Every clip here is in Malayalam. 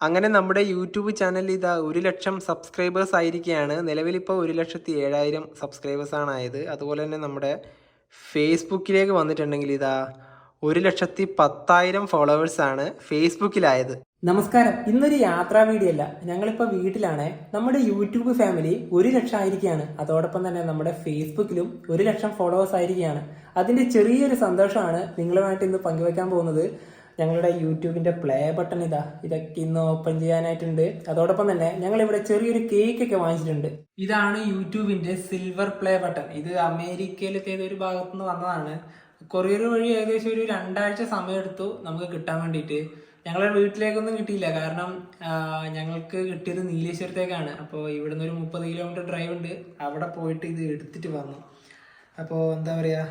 അങ്ങനെ നമ്മുടെ യൂട്യൂബ് ചാനൽ ഇതാ ഒരു ലക്ഷം സബ്സ്ക്രൈബേഴ്സ് ആയിരിക്കുകയാണ് നിലവിലിപ്പോൾ ഒരു ലക്ഷത്തി ഏഴായിരം സബ്സ്ക്രൈബേഴ്സാണ് ആയത്. അതുപോലെ തന്നെ നമ്മുടെ ഫേസ്ബുക്കിലേക്ക് വന്നിട്ടുണ്ടെങ്കിൽ ഇതാ ഒരു ലക്ഷത്തി പത്തായിരം ഫോളോവേഴ്സാണ് ഫേസ്ബുക്കിലായത്. നമസ്കാരം. ഇന്നൊരു യാത്രാ വീഡിയോ അല്ല. ഞങ്ങളിപ്പോൾ വീട്ടിലാണ്. നമ്മുടെ യൂട്യൂബ് ഫാമിലി ഒരു ലക്ഷം ആയിരിക്കുകയാണ് അതോടൊപ്പം തന്നെ നമ്മുടെ ഫേസ്ബുക്കിലും ഒരു ലക്ഷം ഫോളോവേഴ്സ് ആയിരിക്കുകയാണ് അതിന്റെ ചെറിയൊരു സന്തോഷമാണ് നിങ്ങളുമായിട്ട് ഇന്ന് പങ്കുവെക്കാൻ പോകുന്നത്. ഞങ്ങളുടെ യൂട്യൂബിന്റെ പ്ലേ ബട്ടൺ ഇതാ. ഇതൊക്കെ ഇന്ന് ഓപ്പൺ ചെയ്യാനായിട്ടുണ്ട്. അതോടൊപ്പം തന്നെ ഞങ്ങൾ ഇവിടെ ചെറിയൊരു കേക്ക് ഒക്കെ വാങ്ങിച്ചിട്ടുണ്ട്. ഇതാണ് യൂട്യൂബിന്റെ സിൽവർ പ്ലേ ബട്ടൺ ഇത് അമേരിക്കയിലത്തെ ഏതൊരു ഭാഗത്തു നിന്ന് വന്നതാണ്. കൊറിയർ വഴി ഏകദേശം ഒരു രണ്ടാഴ്ച സമയമെടുത്തു നമുക്ക് കിട്ടാൻ വേണ്ടിയിട്ട്. ഞങ്ങളുടെ വീട്ടിലേക്കൊന്നും കിട്ടിയില്ല. കാരണം ഞങ്ങൾക്ക് കിട്ടിയത് നീലേശ്വരത്തേക്കാണ്. അപ്പോൾ ഇവിടുന്ന് ഒരു മുപ്പത് കിലോമീറ്റർ ഡ്രൈവ് ഉണ്ട്. അവിടെ പോയിട്ട് ഇത് എടുത്തിട്ട് വന്നു. അപ്പോൾ എന്താ പറയുക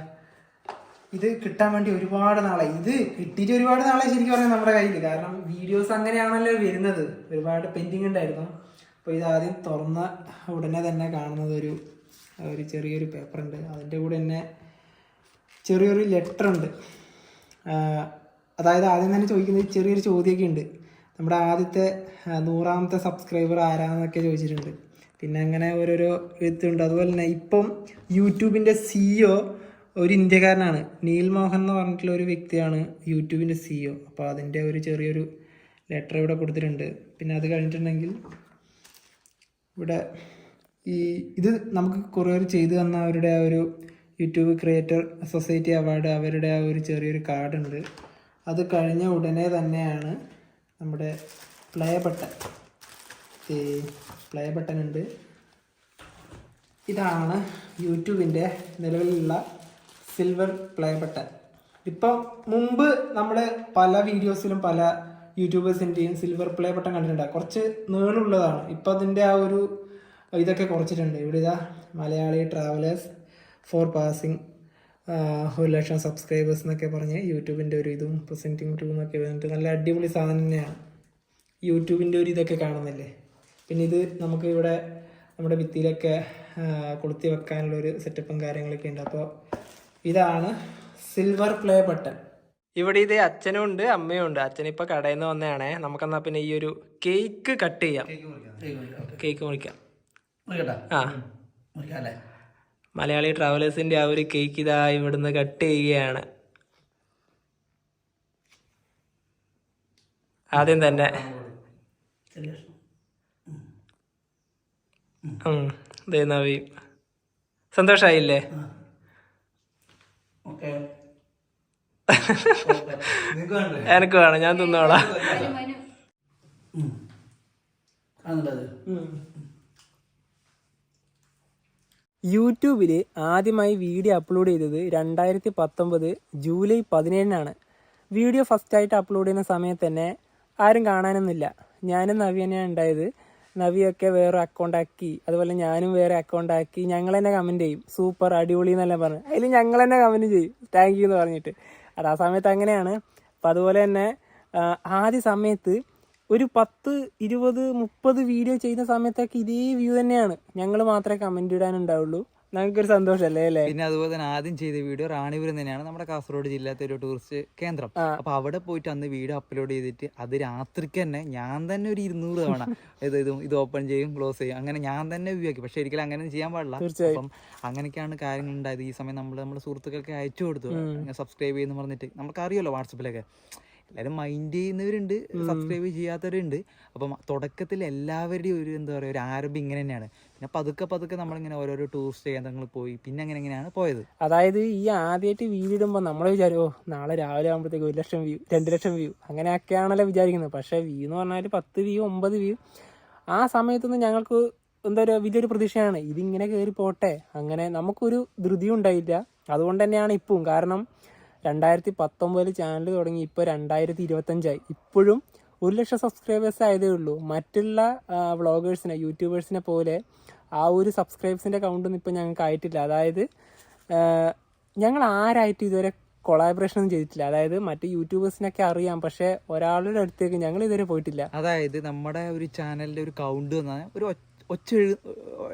ഇത് കിട്ടാൻ വേണ്ടി ഒരുപാട് നാളെ ഇത് കിട്ടിയിട്ട് ഒരുപാട് നാളെ ശരിക്കും പറഞ്ഞാൽ നമ്മുടെ കയ്യിൽ കാരണം വീഡിയോസ് അങ്ങനെയാണല്ലോ വരുന്നത്. ഒരുപാട് പെൻഡിങ് ഉണ്ടായിരുന്നു. അപ്പോൾ ഇത് ആദ്യം തുറന്ന ഉടനെ തന്നെ കാണുന്നത് ഒരു ഒരു ചെറിയൊരു പേപ്പർ ഉണ്ട്. അതിന്റെ കൂടെ തന്നെ ചെറിയൊരു ലെറ്റർ ഉണ്ട്. അതായത് ആദ്യം തന്നെ ചോദിക്കുന്നത് ചെറിയൊരു ചോദ്യമൊക്കെ ഉണ്ട്. നമ്മുടെ ആദ്യത്തെ നൂറാമത്തെ സബ്സ്ക്രൈബർ ആരാന്നൊക്കെ ചോദിച്ചിട്ടുണ്ട്. പിന്നെ അങ്ങനെ ഓരോരോ എഴുത്തുണ്ട്. അതുപോലെ തന്നെ ഇപ്പം യൂട്യൂബിന്റെ സിഇഒ ഒരു ഇന്ത്യക്കാരനാണ്. നീൽ മോഹൻ എന്ന് പറഞ്ഞിട്ടുള്ള ഒരു വ്യക്തിയാണ് യൂട്യൂബിന്റെ സിഇഒ അപ്പോൾ അതിന്റെ ഒരു ചെറിയൊരു ലെറ്റർ ഇവിടെ കൊടുത്തിട്ടുണ്ട്. പിന്നെ അത് കഴിഞ്ഞിട്ടുണ്ടെങ്കിൽ ഇവിടെ ഈ ഇത് നമുക്ക് കൊറിയർ ചെയ്തു തന്ന അവരുടെ ആ ഒരു യൂട്യൂബ് ക്രിയേറ്റർ സൊസൈറ്റി അവാർഡ് അവരുടെ ആ ഒരു ചെറിയൊരു കാർഡുണ്ട് അത് കഴിഞ്ഞ ഉടനെ തന്നെയാണ് നമ്മുടെ പ്ലേ ബട്ടൺ ഈ പ്ലേ ബട്ടൺ ഉണ്ട്. ഇതാണ് യൂട്യൂബിന്റെ നിലവിലുള്ള സിൽവർ പ്ലേ ബട്ടൺ ഇപ്പം മുമ്പ് നമ്മൾ പല വീഡിയോസിലും പല യൂട്യൂബേഴ്സിന്റെയും സിൽവർ പ്ലേ ബട്ടൺ കണ്ടിട്ടുണ്ട്. കുറച്ച് നീളുള്ളതാണ്. ഇപ്പം അതിന്റെ ആ ഒരു ഇതൊക്കെ കുറച്ചിട്ടുണ്ട്. ഇവിടെ ഇതാ മലയാളി ട്രാവലേഴ്സ് ഫോർ പാസിങ് ഒരു ലക്ഷം സബ്സ്ക്രൈബേഴ്സ് എന്നൊക്കെ പറഞ്ഞ് യൂട്യൂബിന്റെ ഒരു ഇതും പ്രസന്റിങ് ടൂ എന്നൊക്കെ വന്നിട്ട് നല്ല അടിപൊളി സാധനം തന്നെയാണ്. യൂട്യൂബിന്റെ ഒരു ഇതൊക്കെ കാണുന്നില്ലേ? പിന്നെ ഇത് നമുക്ക് ഇവിടെ നമ്മുടെ ഭിത്തിയിലൊക്കെ കൊളുത്തി വെക്കാനുള്ള ഒരു സെറ്റപ്പും കാര്യങ്ങളൊക്കെ ഉണ്ട്. അപ്പോൾ ഇതാണ് സിൽവർ പ്ലേ ബട്ടൺ ഇവിടെ ഇത് അച്ഛനും ഉണ്ട് അമ്മയും ഉണ്ട്. അച്ഛൻ ഇപ്പൊ കടയിൽ നിന്ന് വന്നതാണേ. നമുക്കെന്നാ പിന്നെ ഈ ഒരു കേക്ക് കട്ട് ചെയ്യാം. കേക്ക് മുറിക്കാം ആ. മലയാളി ട്രാവലേഴ്സിന്റെ ആ ഒരു കേക്ക് ഇതാ ഇവിടുന്ന് കട്ട് ചെയ്യുകയാണ്. ആദ്യം തന്നെ. ഉം, ദേ നവി. സന്തോഷായില്ലേ? എനക്ക് വേണം ഞാൻ തിന്നോളാം. യൂട്യൂബിൽ ആദ്യമായി വീഡിയോ അപ്ലോഡ് ചെയ്തത് രണ്ടായിരത്തി പത്തൊമ്പത് ജൂലൈ പതിനേഴിനാണ്. വീഡിയോ ഫസ്റ്റായിട്ട് അപ്ലോഡ് ചെയ്യുന്ന സമയത്ത് തന്നെ ആരും കാണാനൊന്നുമില്ല. ഞാനും നവ്യനെയാണ് ഉണ്ടായത്. നവിയൊക്കെ വേറെ അക്കൗണ്ട് ആക്കി. അതുപോലെ ഞാനും വേറെ അക്കൗണ്ട് ആക്കി. ഞങ്ങൾ തന്നെ കമന്റ് ചെയ്യും. സൂപ്പർ അടിപൊളി എന്നെല്ലാം പറഞ്ഞു. അതിൽ ഞങ്ങൾ തന്നെ കമന്റ് ചെയ്യും. താങ്ക് യു എന്ന് പറഞ്ഞിട്ട്. അത് ആ സമയത്ത് അങ്ങനെയാണ്. അപ്പം അതുപോലെ തന്നെ ആദ്യ സമയത്ത് ഒരു പത്ത് ഇരുപത് മുപ്പത് വീഡിയോ ചെയ്യുന്ന സമയത്തൊക്കെ ഇതേ വ്യൂ തന്നെയാണ്. ഞങ്ങൾ മാത്രമേ കമന്റ് ഇടാനുണ്ടാവുള്ളൂ. ഞങ്ങൾക്കൊരു സന്തോഷല്ലേ അല്ലേ? പിന്നെ അതുപോലെ തന്നെ ആദ്യം ചെയ്ത വീഡിയോ റാണിപുരം തന്നെയാണ്. നമ്മുടെ കാസർഗോഡ് ജില്ലത്തെ ഒരു ടൂറിസ്റ്റ് കേന്ദ്രം. അപ്പൊ അവിടെ പോയിട്ട് അന്ന് വീഡിയോ അപ്ലോഡ് ചെയ്തിട്ട് അത് രാത്രിക്ക് തന്നെ ഞാൻ തന്നെ ഒരു ഇരുന്നൂറ് തവണ ഇത് ഇതും ഇത് ഓപ്പൺ ചെയ്യും ക്ലോസ് ചെയ്യും. അങ്ങനെ ഞാൻ തന്നെ വ്യൂ ആക്കി. പക്ഷെ ഒരിക്കലും അങ്ങനെ ചെയ്യാൻ പാടില്ല. അപ്പം അങ്ങനെയൊക്കെയാണ് കാര്യങ്ങൾ ഉണ്ടായത്. ഈ സമയം നമ്മൾ നമ്മുടെ സുഹൃത്തുക്കൾക്ക് അയച്ചു കൊടുത്തു. സബ്സ്ക്രൈബ് ചെയ്യുന്നു പറഞ്ഞിട്ട്. നമുക്ക് അറിയാലോ വാട്സപ്പിലൊക്കെ. എല്ലാവരും മൈൻഡ് ചെയ്യുന്നവരുണ്ട് സബ്സ്ക്രൈബ് ചെയ്യാത്തവരുണ്ട്. അപ്പം തുടക്കത്തിൽ എല്ലാവരുടെയും ഒരു എന്താ പറയുക ഒരു ആരംഭം ഇങ്ങനെ തന്നെയാണ് പിന്നെ പതുക്കെ പതുക്കെ നമ്മളിങ്ങനെ ഓരോരോ ടൂറിസ്റ്റ് കേന്ദ്രങ്ങൾ പോയി പിന്നെ അങ്ങനെ ഇങ്ങനെയാണ് പോയത്. അതായത് ഈ ആദ്യമായിട്ട് വീഡിയോ ഇടുമ്പോൾ നമ്മൾ വിചാരോ നാളെ രാവിലെ ആകുമ്പോഴത്തേക്ക് ഒരു ലക്ഷം വ്യൂ രണ്ട് ലക്ഷം വ്യൂ അങ്ങനെയൊക്കെയാണല്ലോ വിചാരിക്കുന്നത്. പക്ഷേ വ്യൂ എന്ന് പറഞ്ഞാൽ പത്ത് വ്യൂ ഒമ്പത് വ്യൂ ആ സമയത്തൊന്നും ഞങ്ങൾക്ക് എന്താ പറയുക വലിയൊരു പ്രതീക്ഷയാണ്. ഇതിങ്ങനെ കയറി പോട്ടെ അങ്ങനെ നമുക്കൊരു ധൃതി ഉണ്ടായില്ല അതുകൊണ്ട് തന്നെയാണ് ഇപ്പം. കാരണം രണ്ടായിരത്തി പത്തൊമ്പതിൽ ചാനൽ തുടങ്ങി ഇപ്പോൾ രണ്ടായിരത്തി ഇരുപത്തഞ്ചായി ഇപ്പോഴും ഒരു ലക്ഷം സബ്സ്ക്രൈബേഴ്സ് ആയതേ ഉള്ളൂ. മറ്റുള്ള വ്ളോഗേഴ്സിനെ യൂട്യൂബേഴ്സിനെ പോലെ ആ ഒരു സബ്സ്ക്രൈബേഴ്സിന്റെ കൗണ്ടൊന്നും ഇപ്പോൾ ഞങ്ങൾക്ക് ആയിട്ടില്ല. അതായത് ഞങ്ങൾ ആരായിട്ട് ഇതുവരെ കൊളാബറേഷൻ ഒന്നും ചെയ്തിട്ടില്ല. അതായത് മറ്റു യൂട്യൂബേഴ്സിനൊക്കെ അറിയാം പക്ഷേ ഒരാളുടെ അടുത്തേക്ക് ഞങ്ങൾ ഇതുവരെ പോയിട്ടില്ല. അതായത് നമ്മുടെ ഒരു ചാനലിന്റെ ഒരു കൗണ്ട് എന്ന് ഒരു ഒച്ച എഴുന്ന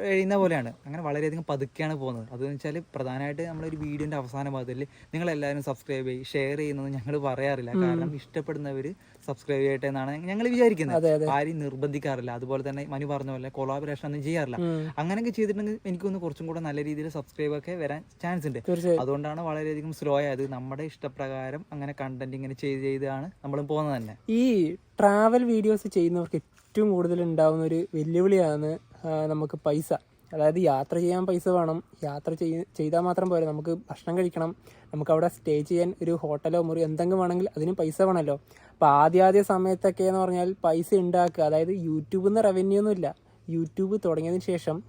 എഴുതുന്ന പോലെയാണ്. അങ്ങനെ വളരെയധികം പതുക്കെയാണ് പോകുന്നത്. അതെന്ന് വെച്ചാൽ പ്രധാനമായിട്ട് നമ്മളൊരു വീഡിയോന്റെ അവസാന ഭാഗത്തിൽ നിങ്ങളെല്ലാവരും സബ്സ്ക്രൈബ് ചെയ്യും ഷെയർ ചെയ്യുന്നത് ഞങ്ങൾ പറയാറില്ല. കാരണം ഇഷ്ടപ്പെടുന്നവർ സബ്സ്ക്രൈബ് ചെയ്യട്ടെ എന്നാണ് ഞങ്ങൾ വിചാരിക്കുന്നത്. ആരും നിർബന്ധിക്കാറില്ല. അതുപോലെ തന്നെ മനു പറഞ്ഞ പോലെ കൊളാബറേഷൻ ഒന്നും ചെയ്യാറില്ല. അങ്ങനെയൊക്കെ ചെയ്തിട്ടുണ്ടെങ്കിൽ എനിക്കൊന്ന് കുറച്ചും കൂടെ നല്ല രീതിയിൽ സബ്സ്ക്രൈബ് ഒക്കെ വരാൻ ചാൻസ് ഉണ്ട്. അതുകൊണ്ടാണ് വളരെയധികം സ്ലോ ആയത്. നമ്മുടെ ഇഷ്ടപ്രകാരം അങ്ങനെ കണ്ടന്റ് ഇങ്ങനെ ചെയ്ത് ചെയ്താണ് നമ്മളും പോകുന്നത് തന്നെ. ഈ ട്രാവൽ വീഡിയോസ് ചെയ്യുന്നവർക്ക് ഏറ്റവും കൂടുതൽ ഉണ്ടാകുന്ന ഒരു വെല്ലുവിളിയാണ് നമുക്ക് പൈസ. അതായത് യാത്ര ചെയ്യാൻ പൈസ വേണം. യാത്ര ചെയ് ചെയ്താൽ മാത്രം പോരാ. നമുക്ക് ഭക്ഷണം കഴിക്കണം. നമുക്ക് അവിടെ സ്റ്റേ ചെയ്യാൻ ഒരു ഹോട്ടലോ മുറി എന്തെങ്കിലും വേണമെങ്കിൽ അതിന് പൈസ വേണമല്ലോ. അപ്പോൾ ആദ്യ സമയത്തൊക്കെ എന്ന് പറഞ്ഞാൽ പൈസ ഉണ്ടാക്കുക. അതായത് യൂട്യൂബിൽ നിന്ന് റവന്യൂ ഒന്നുമില്ല. യൂട്യൂബ് തുടങ്ങിയതിന് ശേഷം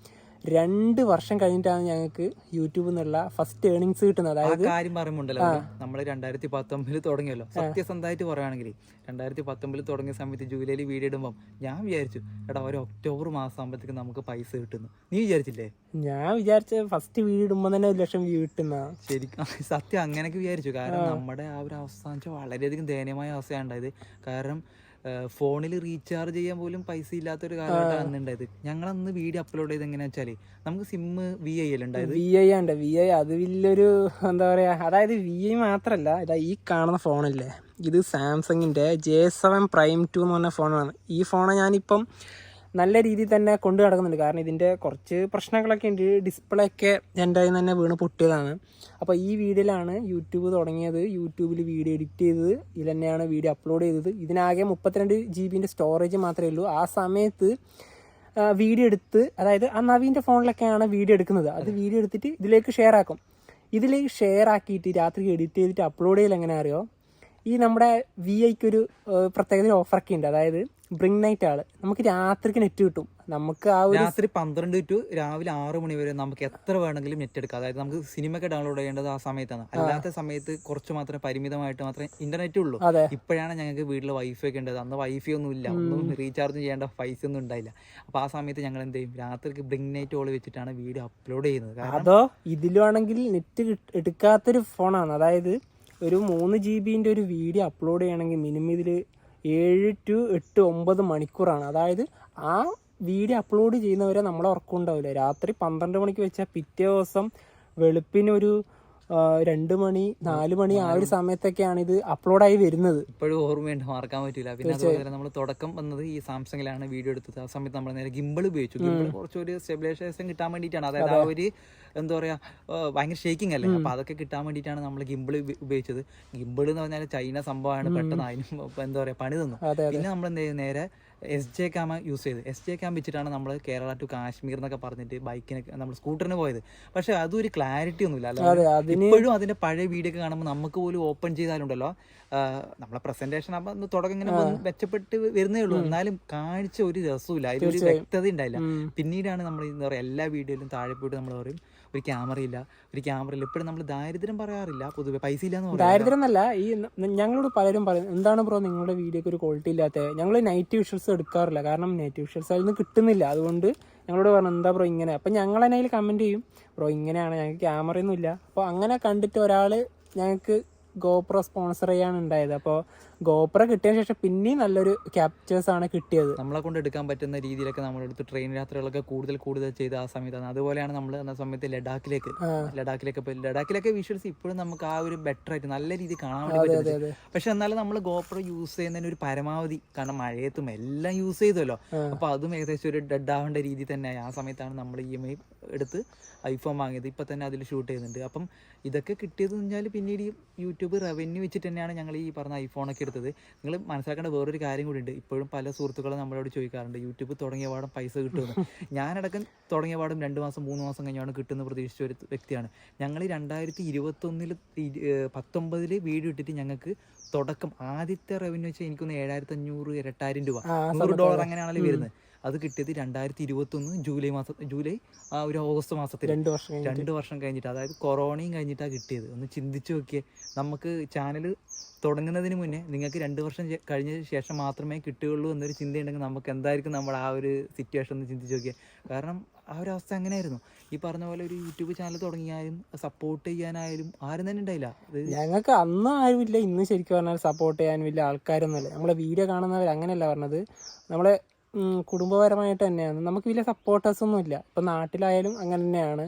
രണ്ട് വർഷം കഴിഞ്ഞിട്ടാണ് ഞങ്ങൾക്ക് യൂട്യൂബിൽ നിന്നുള്ള ഫസ്റ്റ് ഏണിങ്സ് കിട്ടുന്നത്. അതായത് കാര്യം പറയുമ്പോണ്ടല്ലോ നമ്മൾ രണ്ടായിരത്തി പത്തൊമ്പതിൽ തുടങ്ങിയല്ലോ. സത്യസന്ധമായിട്ട് പറയുകയാണെങ്കിൽ രണ്ടായിരത്തി പത്തൊമ്പതിൽ തുടങ്ങിയ സമയത്ത് ജൂലൈയിൽ വീഡിയോ ഇടുമ്പോൾ ഞാൻ വിചാരിച്ചു എടാ ഒരു ഒക്ടോബർ മാസം ആകുമ്പോഴത്തേക്ക് നമുക്ക് പൈസ കിട്ടുന്നു. നീ വിചാരിച്ചില്ലേ? ഞാൻ വിചാരിച്ച ഫസ്റ്റ് വീഡിയോ ഇടുമ്പോൾ തന്നെ ഒരു ലക്ഷം വ്യൂ കിട്ടുന്ന. ശരിക്കും സത്യം അങ്ങനെയൊക്കെ വിചാരിച്ചു. കാരണം നമ്മുടെ ആ ഒരു അവസ്ഥ വെച്ചാൽ വളരെയധികം ദയനീയമായ അവസ്ഥയാണ് ഉണ്ടായത് കാരണം ഫോണിൽ റീചാർജ് ചെയ്യാൻ പോലും പൈസ ഇല്ലാത്തൊരു കാലഘട്ടം അന്ന് ഉണ്ടായത് ഞങ്ങൾ അന്ന് വീഡിയോ അപ്ലോഡ് ചെയ്ത് എങ്ങനെയാ വെച്ചാൽ നമുക്ക് സിം വി ഐ അല്ല ഉണ്ടായത് വി ഐ ഉണ്ട്. വി ഐ അത് വലിയൊരു എന്താ പറയാ അതായത് വി ഐ മാത്രല്ല ഇതാ ഈ കാണുന്ന ഫോണല്ലേ? ഇത് സാംസങ്ങിന്റെ ജെ സെവൻ പ്രൈം ടു എന്ന് പറഞ്ഞ ഫോണാണ് ഈ ഫോണ് ഞാനിപ്പം നല്ല രീതിയിൽ തന്നെ കൊണ്ടു നടക്കുന്നുണ്ട്. കാരണം ഇതിന്റെ കുറച്ച് പ്രശ്നങ്ങളൊക്കെ ഉണ്ട്. ഡിസ്പ്ലേ ഒക്കെ എന്റെ കയ്യിൽ തന്നെ വീണ് പൊട്ടിയതാണ്. അപ്പോൾ ഈ വീഡിയോയിലാണ് യൂട്യൂബ് തുടങ്ങിയത്. യൂട്യൂബിൽ വീഡിയോ എഡിറ്റ് ചെയ്തത്. ഇതിൽ തന്നെയാണ് വീഡിയോ അപ്ലോഡ് ചെയ്തത്. ഇതിനാകെ മുപ്പത്തിരണ്ട് ജി ബിന്റെ സ്റ്റോറേജ് മാത്രമേ ഉള്ളൂ. ആ സമയത്ത് വീഡിയോ എടുത്ത് അതായത് ആ നവീന്റെ ഫോണിലൊക്കെയാണ് വീഡിയോ എടുക്കുന്നത്. അത് വീഡിയോ എടുത്തിട്ട് ഇതിലേക്ക് ഷെയർ ആക്കും. ഇതിലേക്ക് ഷെയർ ആക്കിയിട്ട് രാത്രി എഡിറ്റ് ചെയ്തിട്ട് അപ്ലോഡ് ചെയ്യൽ എങ്ങനെ അറിയോ? ഈ നമ്മുടെ വി ഐക്കൊരു പ്രത്യേകത ഓഫറൊക്കെ ഉണ്ട്. അതായത് ബ്രിങ് നൈറ്റ് ആൾ. നമുക്ക് രാത്രിക്ക് നെറ്റ് കിട്ടും. നമുക്ക് ആ ഒരു രാത്രി പന്ത്രണ്ട് ടു രാവിലെ ആറ് മണി വരെ നമുക്ക് എത്ര വേണമെങ്കിലും നെറ്റ് എടുക്കാം. അതായത് നമുക്ക് സിനിമയൊക്കെ ഡൗൺലോഡ് ചെയ്യേണ്ടത് ആ സമയത്താണ്. അല്ലാത്ത സമയത്ത് കുറച്ച് മാത്രമേ പരിമിതമായിട്ട് മാത്രമേ ഇന്റർനെറ്റ് ഉള്ളൂ. ഇപ്പോഴാണ് ഞങ്ങൾക്ക് വീട്ടിൽ വൈഫൈ ഒക്കെ ഉണ്ടത്. അന്ന് വൈഫൈ ഒന്നും ഇല്ല. ഒന്നും റീചാർജ് ചെയ്യേണ്ട പൈസ ഒന്നും ഉണ്ടായില്ല. അപ്പൊ ആ സമയത്ത് ഞങ്ങൾ എന്ത് ചെയ്യും? രാത്രിക്ക് ബ്രിങ് നൈറ്റ് ഓൾ വെച്ചിട്ടാണ് വീഡിയോ അപ്ലോഡ് ചെയ്യുന്നത്. അതോ ഇതിലാണെങ്കിൽ നെറ്റ് എടുക്കാത്തൊരു ഫോണാണ് അതായത് ഒരു മൂന്ന് ജി ബിന്റെ ഒരു വീഡിയോ അപ്ലോഡ് ചെയ്യണമെങ്കിൽ മിനിമം ഇതിൽ ഏഴ് ടു എട്ട് ഒമ്പത് മണിക്കൂറാണ്. അതായത് ആ വീഡിയോ അപ്ലോഡ് ചെയ്യുന്നവരെ നമ്മളെ ഉറക്കം ഉണ്ടാവില്ല. രാത്രി പന്ത്രണ്ട് മണിക്ക് വെച്ചാൽ പിറ്റേ ദിവസം വെളുപ്പിന് ഒരു ആ, രണ്ട് മണി നാല് മണി ആ ഒരു സമയത്തൊക്കെയാണ് ഇത് അപ്ലോഡായി വരുന്നത്. ഇപ്പോഴും ഓർമ്മയുണ്ട് മറക്കാൻ പറ്റില്ല. പിന്നെ അതുപോലെ തന്നെ നമ്മൾ തുടക്കം വന്നത് ഈ സാംസങ്ങിലാണ് വീഡിയോ എടുത്തത്. ആ സമയത്ത് നമ്മൾ നേരെ ഗിമ്പിൾ ഉപയോഗിച്ചു. ഗിമ്പിൾ കുറച്ചൊരു സ്റ്റെബിലൈസേഷൻ കിട്ടാൻ വേണ്ടിയിട്ടാണ്. അതായത് ആ ഒരു എന്താ പറയാ ഭയങ്കര ഷേക്കിംഗ് അല്ലേ? അപ്പൊ അതൊക്കെ കിട്ടാൻ വേണ്ടിയിട്ടാണ് നമ്മൾ ഗിമ്പിൾ ഉപയോഗിച്ചത്. ഗിമ്പിൾ എന്ന് പറഞ്ഞാൽ ചൈന സംഭവമാണ് പെട്ടെന്ന് അതിനും എന്താ പറയാ പണി തന്നു. പിന്നെ നമ്മൾ നേരെ എസ് ജെ ക്യാമ യൂസ് ചെയ്ത്. എസ് ജെ ക്യാം വെച്ചിട്ടാണ് നമ്മൾ കേരള ടു കാശ്മീർ എന്നൊക്കെ പറഞ്ഞിട്ട് ബൈക്കിന് നമ്മൾ സ്കൂട്ടറിന് പോയത്. പക്ഷെ അതൊരു ക്ലാരിറ്റി ഒന്നുമില്ല. അല്ല ഇപ്പോഴും അതിന്റെ പഴയ വീഡിയോ ഒക്കെ കാണുമ്പോൾ നമുക്ക് പോലും ഓപ്പൺ ചെയ്താലുണ്ടല്ലോ. നമ്മളെ പ്രസന്റേഷൻ അപ്പം തുടക്കം ഇങ്ങനെ മെച്ചപ്പെട്ട് വരുന്നേ ഉള്ളൂ. എന്നാലും കാഴ്ച ഒരു രസമില്ല അതിലൊരു വ്യക്തത ഉണ്ടായില്ല. പിന്നീടാണ് നമ്മൾ എന്താ പറയുക എല്ലാ വീഡിയോയിലും താഴെ പോയിട്ട് നമ്മൾ പറയും ഒരു ക്യാമറ ഇല്ല. ഒരു ക്യാമറ ഇല്ല. ഇപ്പോഴും നമ്മൾ ദാരിദ്ര്യം പറയാറില്ല. പൊതുവെ പൈസ ഇല്ല എന്ന് ദാരിദ്ര്യം എന്നല്ല ഈ ഞങ്ങളോട് പലരും പറയും എന്താണ് ബ്രോ നിങ്ങളുടെ വീഡിയോക്ക് ഒരു ക്വാളിറ്റി ഇല്ലാത്ത? ഞങ്ങൾ നൈറ്റ് വിഷ്വൽസ് എടുക്കാറില്ല. കാരണം നൈറ്റ് വിഷ്വൽസ് അതിൽ കിട്ടുന്നില്ല. അതുകൊണ്ട് ഞങ്ങളോട് പറഞ്ഞു എന്താ ബ്രോ ഇങ്ങനെ? അപ്പം ഞങ്ങൾ അതിൽ കമന്റ് ചെയ്യും ബ്രോ ഇങ്ങനെയാണ്. ഞങ്ങൾക്ക് ക്യാമറയൊന്നും ഇല്ല അപ്പോൾ അങ്ങനെ കണ്ടിട്ട് ഒരാൾ ഞങ്ങൾക്ക് ഗോപ്രോ സ്പോൺസർ ചെയ്യാൻ ഉണ്ടായത് അപ്പോൾ ഗോപ്രോ കിട്ടിയ ശേഷം പിന്നെയും നല്ലൊരു ക്യാപ്ചേഴ്സ് ആണ് കിട്ടിയത്. നമ്മളെ കൊണ്ട് എടുക്കാൻ പറ്റുന്ന രീതിയിലൊക്കെ നമ്മളെടുത്ത് ട്രെയിൻ യാത്രകളൊക്കെ കൂടുതൽ കൂടുതൽ ചെയ്ത ആ സമയത്താണ്. അതുപോലെയാണ് നമ്മൾ എന്ന സമയത്ത് ലഡാക്കിലേക്ക്. ലഡാക്കിലേക്ക് പോയി. ലഡാക്കിലൊക്കെ വിഷ്വൽസ് ഇപ്പോഴും നമുക്ക് ആ ഒരു ബെറ്റർ ആയിട്ട് നല്ല രീതിയിൽ കാണാൻ വേണ്ടി പറ്റും പക്ഷെ എന്നാലും നമ്മൾ ഗോപ്ര യൂസ് ചെയ്യുന്നതിന് ഒരു പരമാവധി കാരണം മഴയത്തും എല്ലാം യൂസ് ചെയ്തല്ലോ. അപ്പൊ അതും ഏകദേശം ഒരു ഡെഡ് ആവേണ്ട രീതി തന്നെയായി ആ സമയത്താണ് നമ്മൾ ഇ എം ഐ എടുത്ത് ഐഫോൺ വാങ്ങിയത്. ഇപ്പൊ തന്നെ അതിൽ ഷൂട്ട് ചെയ്യുന്നുണ്ട്. അപ്പം ഇതൊക്കെ കിട്ടിയത് പിന്നീട് ഈ യൂട്യൂബ് റവന്യൂ വെച്ചിട്ട് തന്നെയാണ് ഞങ്ങൾ ഈ പറഞ്ഞ ഐഫോണൊക്കെ എടുത്തത് നിങ്ങൾ മനസ്സിലാക്കേണ്ട വേറൊരു കാര്യം കൂടി ഉണ്ട് ഇപ്പോഴും പല സുഹൃത്തുക്കളും നമ്മളോട് ചോദിക്കാറുണ്ട് യൂട്യൂബ് തുടങ്ങിയ പാടം പൈസ കിട്ടുമെന്ന്. ഞാനടക്കം തുടങ്ങിയ പാടും രണ്ട് മാസം മൂന്ന് മാസം കഴിഞ്ഞാണ് കിട്ടുന്ന പ്രതീക്ഷിച്ച ഒരു വ്യക്തിയാണ്. ഞങ്ങൾ രണ്ടായിരത്തി ഇരുപത്തൊന്നിൽ പത്തൊമ്പതിൽ വീഡിയോ ഇട്ടിട്ട് ഞങ്ങൾക്ക് തുടക്കം ആദ്യത്തെ റവന്യൂ വെച്ചാൽ എനിക്കൊന്ന് ഏഴായിരത്തി അഞ്ഞൂറ് എട്ടായിരം രൂപ. നൂറ് ഡോളർ അങ്ങനെയാണല്ലോ വരുന്നത്. അത് കിട്ടിയത് രണ്ടായിരത്തി ഇരുപത്തൊന്ന് ജൂലൈ മാസം ജൂലൈ ആ ഒരു ഓഗസ്റ്റ് മാസത്തിൽ രണ്ട് വർഷം കഴിഞ്ഞിട്ട്. രണ്ട് വർഷം കഴിഞ്ഞിട്ട്. അതായത് കൊറോണയും കഴിഞ്ഞിട്ടാണ് കിട്ടിയത്. ഒന്ന് ചിന്തിച്ചു നോക്കിയേ. നമുക്ക് ചാനൽ തുടങ്ങുന്നതിന് മുന്നേ നിങ്ങൾക്ക് രണ്ട് വർഷം കഴിഞ്ഞ ശേഷം മാത്രമേ കിട്ടുകയുള്ളൂ എന്നൊരു ചിന്തയുണ്ടെങ്കിൽ നമുക്ക് എന്തായിരിക്കും നമ്മൾ ആ ഒരു സിറ്റുവേഷൻ ഒന്ന് ചിന്തിച്ച് നോക്കിയാൽ. കാരണം ആ ഒരു അവസ്ഥ അങ്ങനെയായിരുന്നു. ഈ പറഞ്ഞ പോലെ ഒരു യൂട്യൂബ് ചാനൽ തുടങ്ങിയാലും സപ്പോർട്ട് ചെയ്യാനായാലും ആരും തന്നെ ഉണ്ടായില്ല. ഞങ്ങൾക്ക് അന്ന് ആരുമില്ല ഇന്ന് ശരിക്കും പറഞ്ഞാൽ സപ്പോർട്ട് ചെയ്യാൻ വലിയ ആൾക്കാരൊന്നുമില്ല. നമ്മളെ വീഡിയോ കാണുന്നവർ അങ്ങനെയല്ല പറഞ്ഞത്. നമ്മളെ കുടുംബപരമായിട്ട് തന്നെയാണ്. നമുക്ക് വലിയ സപ്പോർട്ടേഴ്സൊന്നും ഇല്ല ഇപ്പം നാട്ടിലായാലും അങ്ങനെ തന്നെയാണ്.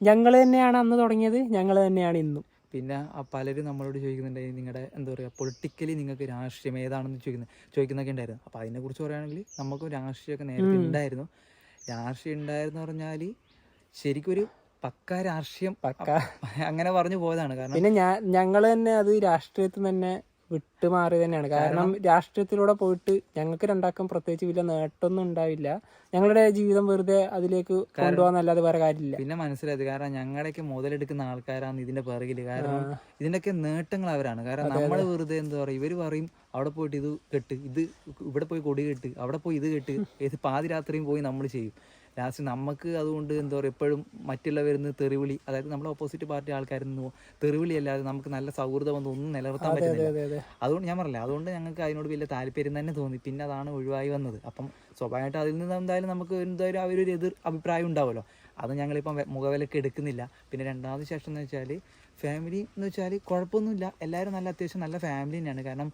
ഞങ്ങൾ തന്നെയാണ് അന്ന് തുടങ്ങിയത് ഞങ്ങൾ തന്നെയാണ് ഇന്നും. പിന്നെ ആ പലരും നമ്മളോട് ചോദിക്കുന്നുണ്ട് നിങ്ങളുടെ എന്താ പറയുക പൊളിറ്റിക്കലി നിങ്ങൾക്ക് രാഷ്ട്രീയം ഏതാണെന്ന് ചോദിക്കുന്നത് ചോദിക്കുന്നൊക്കെ ഉണ്ടായിരുന്നു. അപ്പോൾ അതിനെക്കുറിച്ച് പറയുകയാണെങ്കിൽ നമുക്ക് രാഷ്ട്രീയമൊക്കെ നേരത്തെ ഉണ്ടായിരുന്നു. രാഷ്ട്രീയം ഉണ്ടായിരുന്നു പറഞ്ഞാൽ ശരിക്കും ഒരു പക്ക രാഷ്ട്രീയം പക്ക. അങ്ങനെ പറഞ്ഞു പോയതാണ്. കാരണം പിന്നെ ഞാൻ ഞങ്ങൾ തന്നെ അത് രാഷ്ട്രീയത്തിൽ തന്നെ വിട്ടുമാറി തന്നെയാണ്. കാരണം രാഷ്ട്രീയത്തിലൂടെ പോയിട്ട് ഞങ്ങൾക്ക് രണ്ടാക്കും പ്രത്യേകിച്ച് വലിയ നേട്ടമൊന്നും ഉണ്ടാവില്ല. ഞങ്ങളുടെ ജീവിതം വെറുതെ അതിലേക്ക് കൊണ്ടുപോകാന്നല്ലാതെ വേറെ കാര്യമില്ല. പിന്നെ മനസ്സിലായത് കാരണം ഞങ്ങളൊക്കെ മുതലെടുക്കുന്ന ആൾക്കാരാണ് ഇതിന്റെ പിറകിൽ. കാരണം ഇതിന്റെയൊക്കെ നേട്ടങ്ങൾ അവരാണ്. കാരണം നമ്മൾ വെറുതെ എന്താ പറയുക ഇവർ പറയും അവിടെ പോയിട്ട് ഇത് കെട്ട് ഇത് ഇവിടെ പോയി കൊടി കെട്ട് അവിടെ പോയി ഇത് കെട്ട് ഏത് പാതിരാത്രിയും പോയി നമ്മൾ ചെയ്യും. ലാസ്റ്റ് നമുക്ക് അതുകൊണ്ട് എന്താ പറയുക എപ്പോഴും മറ്റുള്ളവരുന്ന് തെറിവിളി അതായത് നമ്മുടെ ഓപ്പോസിറ്റ് പാർട്ടി ആൾക്കാരിൽ നിന്ന് തെറിവിളി അല്ലാതെ നമുക്ക് നല്ല സൗഹൃദം ഒന്നും ഒന്നും നിലനിർത്താൻ പറ്റുന്നില്ല അതെ അതുകൊണ്ട് ഞാൻ പറഞ്ഞില്ല അതുകൊണ്ട് ഞങ്ങൾക്ക് അതിനോട് വലിയ താല്പര്യം തന്നെ തോന്നി. പിന്നെ അതാണ് ഒഴിവായി വന്നത്. അപ്പം സ്വാഭാവികമായിട്ട് അതിൽ നിന്ന് എന്തായാലും നമുക്ക് എന്തായാലും ആ ഒരു എതിർ അഭിപ്രായം ഉണ്ടാവുമല്ലോ. അത് ഞങ്ങളിപ്പം മുഖവിലക്ക് എടുക്കുന്നില്ല. പിന്നെ രണ്ടാമത് ശേഷം എന്ന് വെച്ചാൽ ഫാമിലി എന്ന് വെച്ചാൽ കുഴപ്പമൊന്നുമില്ല. എല്ലാവരും നല്ല അത്യാവശ്യം നല്ല ഫാമിലി തന്നെയാണ്. കാരണം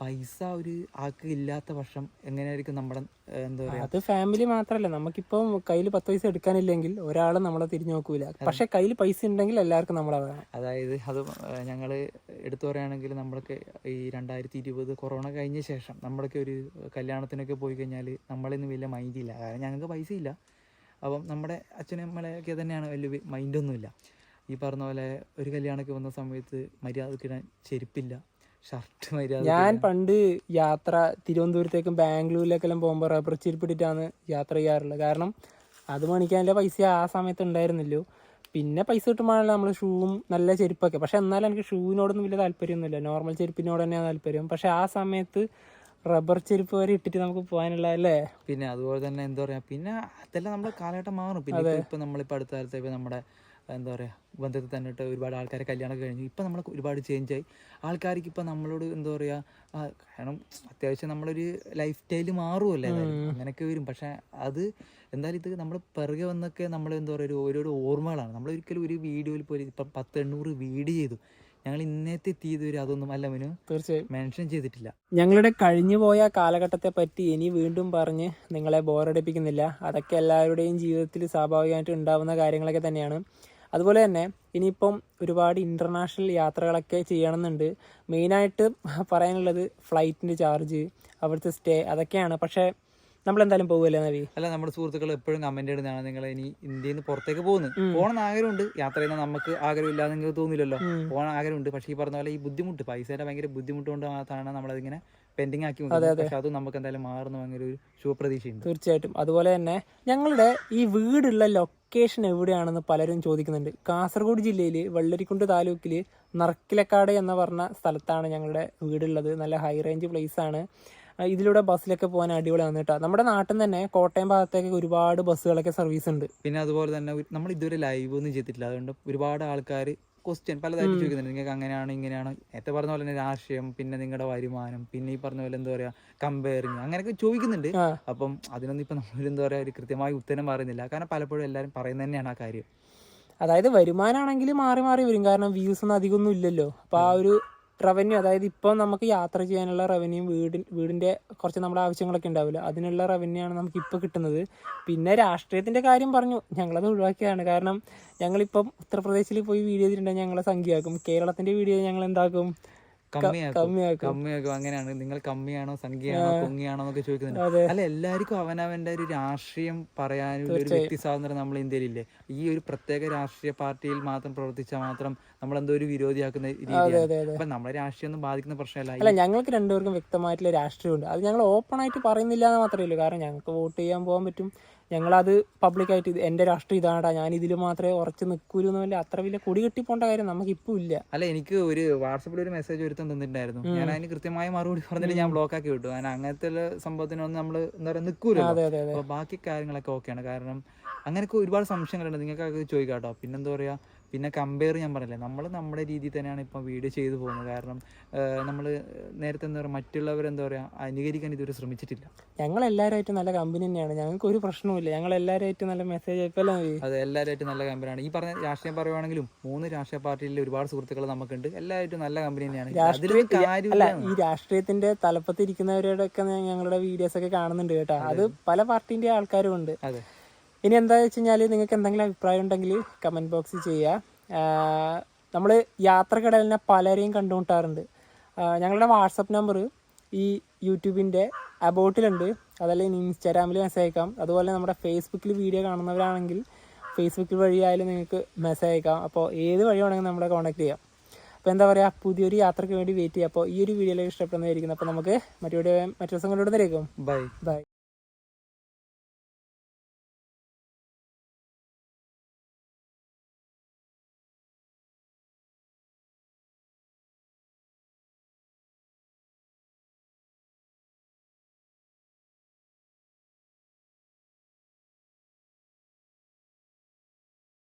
പൈസ ഒരു ആൾക്ക് ഇല്ലാത്ത പക്ഷം എങ്ങനെയായിരിക്കും നമ്മുടെ എന്താ പറയുക അത് ഫാമിലി മാത്രല്ല. നമുക്കിപ്പം കയ്യിൽ പത്ത് പൈസ എടുക്കാനില്ലെങ്കിൽ ഒരാൾ നമ്മളെ തിരിഞ്ഞു നോക്കൂല. പക്ഷെ കയ്യിൽ പൈസ ഉണ്ടെങ്കിൽ എല്ലാവർക്കും നമ്മളെ വേണം അതായത് അത് ഞങ്ങൾ എടുത്തു പറയുകയാണെങ്കിൽ നമ്മൾക്ക് ഈ രണ്ടായിരത്തി ഇരുപത് കൊറോണ കഴിഞ്ഞ ശേഷം നമ്മളൊക്കെ ഒരു കല്യാണത്തിനൊക്കെ പോയി കഴിഞ്ഞാൽ നമ്മളിന്ന് വലിയ മൈൻഡില്ല കാരണം ഞങ്ങൾക്ക് പൈസ ഇല്ല. അപ്പം നമ്മുടെ അച്ഛനും അമ്മയൊക്കെ തന്നെയാണ് വലിയ മൈൻഡൊന്നുമില്ല ഈ പറഞ്ഞ പോലെ ഒരു കല്യാണമൊക്കെ വന്ന സമയത്ത് മര്യാദക്കിടാൻ ചെരുപ്പില്ല. ഷർട്ട് ഞാൻ പണ്ട് യാത്ര തിരുവനന്തപുരത്തേക്കും ബാംഗ്ലൂരിലേക്കെല്ലാം പോകുമ്പോൾ റബ്ബർ ചിരിപ്പിട്ടിട്ടാണ് യാത്ര ചെയ്യാറുള്ളത്. കാരണം അത് മേടിക്കാനുള്ള പൈസ ആ സമയത്ത് ഉണ്ടായിരുന്നല്ലോ പിന്നെ പൈസ കിട്ടുമ്പോഴാണല്ലോ നമ്മൾ ഷൂവും നല്ല ചെരുപ്പൊക്കെ. പക്ഷെ എന്നാലും എനിക്ക് ഷൂവിനോടൊന്നും വലിയ താല്പര്യമൊന്നുമില്ല. നോർമൽ ചെരുപ്പിനോട് തന്നെയാണ് താല്പര്യം. പക്ഷെ ആ സമയത്ത് റബ്ബർ ചെരുപ്പ് വരെ ഇട്ടിട്ട് നമുക്ക് പോകാനുള്ള അല്ലേ? പിന്നെ അതുപോലെ തന്നെ എന്താ പറയാ പിന്നെ അതെല്ലാം നമ്മുടെ കാലഘട്ടം മാറും. പിന്നെ ഇപ്പൊ- നമ്മളിപ്പോ അടുത്ത കാലത്ത് നമ്മുടെ എന്താ പറയുക ബന്ധത്തിൽ തന്നെ ഇട്ട് ഒരുപാട് ആൾക്കാരെ കല്യാണം കഴിഞ്ഞു. ഇപ്പം നമ്മൾ ഒരുപാട് ചേഞ്ച് ആയി. ആൾക്കാർക്ക് ഇപ്പം നമ്മളോട് എന്താ പറയുക കാരണം അത്യാവശ്യം നമ്മളൊരു ലൈഫ് സ്റ്റൈൽ മാറുമല്ലേ അങ്ങനെയൊക്കെ വരും. പക്ഷേ അത് എന്തായാലും ഇത് നമ്മൾ പിറകെ വന്നൊക്കെ നമ്മൾ എന്താ പറയുക ഒരു ഓരോരോ ഓർമ്മകളാണ്. നമ്മൾ ഒരിക്കലും ഒരു വീഡിയോയിൽ പോലും ഇപ്പം പത്ത് എണ്ണൂറ് വീഡിയോ ചെയ്തു. ഞങ്ങൾ ഇന്നത്തെ തീയതി വരെ അതൊന്നും അല്ല മനു തീർച്ചയായും. മെൻഷൻ ചെയ്തിട്ടില്ല. ഞങ്ങളുടെ കഴിഞ്ഞു പോയ കാലഘട്ടത്തെ പറ്റി ഇനി വീണ്ടും പറഞ്ഞ് നിങ്ങളെ ബോറടിപ്പിക്കുന്നില്ല അതൊക്കെ എല്ലാവരുടെയും ജീവിതത്തിൽ സ്വാഭാവികമായിട്ട് ഉണ്ടാവുന്ന കാര്യങ്ങളൊക്കെ തന്നെയാണ്. അതുപോലെ തന്നെ ഇനിയിപ്പം ഒരുപാട് ഇന്റർനാഷണൽ യാത്രകളൊക്കെ ചെയ്യണമെന്നുണ്ട്. മെയിനായിട്ട് പറയാനുള്ളത് ഫ്ലൈറ്റിന്റെ ചാർജ് അവിടുത്തെ സ്റ്റേ അതൊക്കെയാണ്. പക്ഷേ നമ്മളെന്തായാലും പോകുമല്ലേ നവി? അല്ല നമ്മുടെ സുഹൃത്തുക്കൾ എപ്പോഴും കമന്റ് ഇടുന്നതാണ്. നിങ്ങൾ ഇനി ഇന്ത്യയിൽ നിന്ന് പുറത്തേക്ക് പോകുന്നു. പോകണം ആഗ്രഹമുണ്ട്. യാത്ര ചെയ്യുന്ന നമുക്ക് ആഗ്രഹമില്ലാതെ നിങ്ങൾക്ക് തോന്നില്ലല്ലോ പോകണം ആഗ്രഹമുണ്ട്. പക്ഷേ ഈ പറഞ്ഞ പോലെ ഈ ബുദ്ധിമുട്ട് പൈസയുടെ ഭയങ്കര ബുദ്ധിമുട്ട് കൊണ്ട് മാത്രമാണ് നമ്മളതിങ്ങനെ പെൻഡിങ് ആക്കി. പക്ഷെ അത് നമുക്ക് എന്തായാലും മാറുന്ന ഭയങ്കര ഒരു ശുഭപ്രതീക്ഷയുണ്ട്. തീർച്ചയായിട്ടും. അതുപോലെ തന്നെ ഞങ്ങളുടെ ഈ വീടുള്ള ലൊക്കേഷൻ എവിടെയാണെന്ന് പലരും ചോദിക്കുന്നുണ്ട്. കാസർഗോഡ് ജില്ലയിൽ വെള്ളരിക്കുണ്ട് താലൂക്കിൽ നറക്കിലക്കാട് എന്ന് പറഞ്ഞ സ്ഥലത്താണ് ഞങ്ങളുടെ വീടുള്ളത്. നല്ല ഹൈ റേഞ്ച് പ്ലേസ് ആണ്. ഇതിലൂടെ ബസ്സിലൊക്കെ പോകാൻ അടിപൊളിയാണ് കേട്ടോ. നമ്മുടെ നാട്ടിൽ നിന്ന് തന്നെ കോട്ടയം ഭാഗത്തേക്ക് ഒരുപാട് ബസ്സുകളൊക്കെ സർവീസ് ഉണ്ട്. പിന്നെ അതുപോലെ തന്നെ നമ്മൾ ഇതുവരെ ലൈവ് ഒന്നും ചെയ്തിട്ടില്ല. അതുകൊണ്ട് ഒരുപാട് ആൾക്കാർ ക്വസ്റ്റ്യൻ പലതായിട്ട് ചോദിക്കുന്നുണ്ട്. നിങ്ങൾക്ക് അങ്ങനെയാണ് ഇങ്ങനെയാണ്. നേരത്തെ പറഞ്ഞ പോലെ തന്നെ രാഷ്ട്രീയം പിന്നെ നിങ്ങളുടെ വരുമാനം പിന്നെ ഈ പറഞ്ഞ പോലെ എന്താ പറയാ കമ്പയറിങ് അങ്ങനെയൊക്കെ ചോദിക്കുന്നുണ്ട്. അപ്പം അതിനൊന്നും ഇപ്പം നമ്മൾ എന്താ പറയാ ഒരു കൃത്യമായി ഉത്തരം പറയുന്നില്ല. കാരണം പലപ്പോഴും എല്ലാവരും പറയുന്നത് തന്നെയാണ് ആ കാര്യം. അതായത് വരുമാനമാണെങ്കിൽ മാറി മാറി വരും. കാരണം വ്യൂസ് ഒന്നും അധികമൊന്നും ഇല്ലല്ലോ. അപ്പോൾ ആ ഒരു റവന്യൂ അതായത് ഇപ്പോൾ നമുക്ക് യാത്ര ചെയ്യാനുള്ള റവന്യൂ വീടി വീടിന്റെ കുറച്ച് നമ്മുടെ ആവശ്യങ്ങളൊക്കെ ഉണ്ടാവില്ല. അതിനുള്ള റവന്യൂ ആണ് നമുക്ക് ഇപ്പോൾ കിട്ടുന്നത്. പിന്നെ രാഷ്ട്രീയത്തിന്റെ കാര്യം പറഞ്ഞു. ഞങ്ങളത് ഒഴിവാക്കിയതാണ്. കാരണം ഞങ്ങളിപ്പം ഉത്തർപ്രദേശിൽ പോയി വീഡിയോ ചെയ്തിട്ടുണ്ടെങ്കിൽ ഞങ്ങളെ സംഖ്യയാക്കും. കേരളത്തിന്റെ വീഡിയോ ഞങ്ങൾ എന്താക്കും? കമ്മിയാക്കും. അങ്ങനെയാണ്. നിങ്ങൾ കമ്മിയാണോ സംഖ്യയാണോ പൊങ്ങിയാണോ എന്നൊക്കെ ചോദിക്കുന്നുണ്ട്. അല്ല എല്ലാവർക്കും അവനവന്റെ ഒരു രാഷ്ട്രീയം പറയാനുള്ള ഒരു വ്യക്തി സ്വാതന്ത്ര്യം നമ്മൾ ഇന്ത്യയിലില്ലേ? ഈ ഒരു പ്രത്യേക രാഷ്ട്രീയ പാർട്ടിയിൽ മാത്രം പ്രവർത്തിച്ചാൽ മാത്രം നമ്മൾ എന്തോ ഒരു വിരോധിയാക്കുന്ന രീതിയാണ്. അപ്പൊ നമ്മുടെ രാഷ്ട്രീയം ഒന്നും ബാധിക്കുന്ന പ്രശ്നമല്ല. അല്ല ഞങ്ങൾക്ക് രണ്ടുപേർക്കും വ്യക്തമായിട്ടുള്ള രാഷ്ട്രീയമുണ്ട്. അത് ഞങ്ങൾ ഓപ്പൺ ആയിട്ട് പറയുന്നില്ല എന്ന് മാത്രമേ ഉള്ളൂ. കാരണം ഞങ്ങൾക്ക് വോട്ട് ചെയ്യാൻ പോകാൻ പറ്റും. ഞങ്ങളത് പബ്ലിക്കായിട്ട് ഇത് എന്റെ രാഷ്ട്രീയം ഇതാണ്ടാ ഞാൻ ഇതിൽ മാത്രമേ ഉറച്ച് നിൽക്കൂലൂ എന്നല്ല അത്ര വലിയ കൊടി കെട്ടി പോകേണ്ട കാര്യം നമുക്കിപ്പോൾ ഇല്ല. അല്ല എനിക്ക് ഒരു വാട്സപ്പിൽ ഒരു മെസ്സേജ് ഒരുത്തം തന്നിട്ടുണ്ടായിരുന്നു. ഞാൻ അതിന് കൃത്യമായ മറുപടി പറഞ്ഞിട്ട് ഞാൻ ബ്ലോക്ക് ആക്കി വിട്ടു. കാരണം അങ്ങനത്തെ സംഭവത്തിനൊന്നും നമ്മൾ എന്താ പറയുക അപ്പൊ ബാക്കി കാര്യങ്ങളൊക്കെ ഓക്കെയാണ് കാരണം അങ്ങനെയൊക്കെ ഒരുപാട് സംശയങ്ങളുണ്ട്. നിങ്ങൾക്ക് ചോദിക്കാം കേട്ടോ. പിന്നെന്താ പറയാ പിന്നെ കമ്പയർ ഞാൻ പറഞ്ഞില്ലേ നമ്മൾ നമ്മുടെ രീതിയിൽ തന്നെയാണ് ഇപ്പം വീഡിയോ ചെയ്തു പോകുന്നത്. കാരണം നമ്മൾ നേരത്തെ എന്താ പറയുക മറ്റുള്ളവരെന്താ പറയുക അനുകരിക്കാൻ ഇതുവരെ ശ്രമിച്ചിട്ടില്ല. ഞങ്ങൾ എല്ലാവരുമായിട്ട് നല്ല കമ്പനി തന്നെയാണ്. ഞങ്ങൾക്ക് ഒരു പ്രശ്നവുമില്ല. ഞങ്ങൾ എല്ലാവരുമായിട്ട് നല്ല മെസ്സേജ് അയപ്പല്ലേ അതെ എല്ലാവരുമായിട്ട് നല്ല കമ്പനിയാണ് ഈ പറഞ്ഞ രാഷ്ട്രീയം പറയുവാണെങ്കിലും മൂന്ന് രാഷ്ട്രീയ പാർട്ടിയിലെ ഒരുപാട് സുഹൃത്തുക്കൾ നമുക്കുണ്ട്. എല്ലാവരും നല്ല കമ്പനി തന്നെയാണ്. അല്ല ഈ രാഷ്ട്രീയത്തിന്റെ തലപ്പത്തിരിക്കുന്നവരോടൊക്കെ ഞങ്ങളുടെ വീഡിയോസ് ഒക്കെ കാണുന്നുണ്ട് കേട്ടോ. അത് പല പാർട്ടിന്റെ ആൾക്കാരും ഉണ്ട് അതെ. ഇനി എന്താ വെച്ച് കഴിഞ്ഞാൽ നിങ്ങൾക്ക് എന്തെങ്കിലും അഭിപ്രായം ഉണ്ടെങ്കിൽ കമന്റ് ബോക്സിൽ ചെയ്യുക നമ്മൾ യാത്രക്കിടലിനെ പലരെയും കണ്ടുമുട്ടാറുണ്ട്. ഞങ്ങളുടെ വാട്സപ്പ് നമ്പർ ഈ യൂട്യൂബിന്റെ അബൌട്ടിലുണ്ട്. അതല്ലെങ്കിൽ ഇൻസ്റ്റാഗ്രാമിൽ മെസ്സേജ് അയക്കാം. അതുപോലെ നമ്മുടെ ഫേസ്ബുക്കിൽ വീഡിയോ കാണുന്നവരാണെങ്കിൽ ഫേസ്ബുക്ക് വഴിയായാലും നിങ്ങൾക്ക് മെസ്സേജ് അയക്കാം. അപ്പോൾ ഏത് വഴി വേണമെങ്കിലും നമ്മളെ കോൺടാക്ട് ചെയ്യാം. അപ്പോൾ എന്താ പറയുക പുതിയൊരു യാത്രയ്ക്ക് വേണ്ടി വെയിറ്റ് ചെയ്യാം. അപ്പോൾ ഈ ഒരു വീഡിയോയിലേക്ക് ഇഷ്ടപ്പെടുന്നതായിരിക്കും അപ്പോൾ നമുക്ക് മറ്റൊരു മറ്റു ദിവസം കൊണ്ടുവിടുന്നതായിരിക്കും ബൈ ബൈ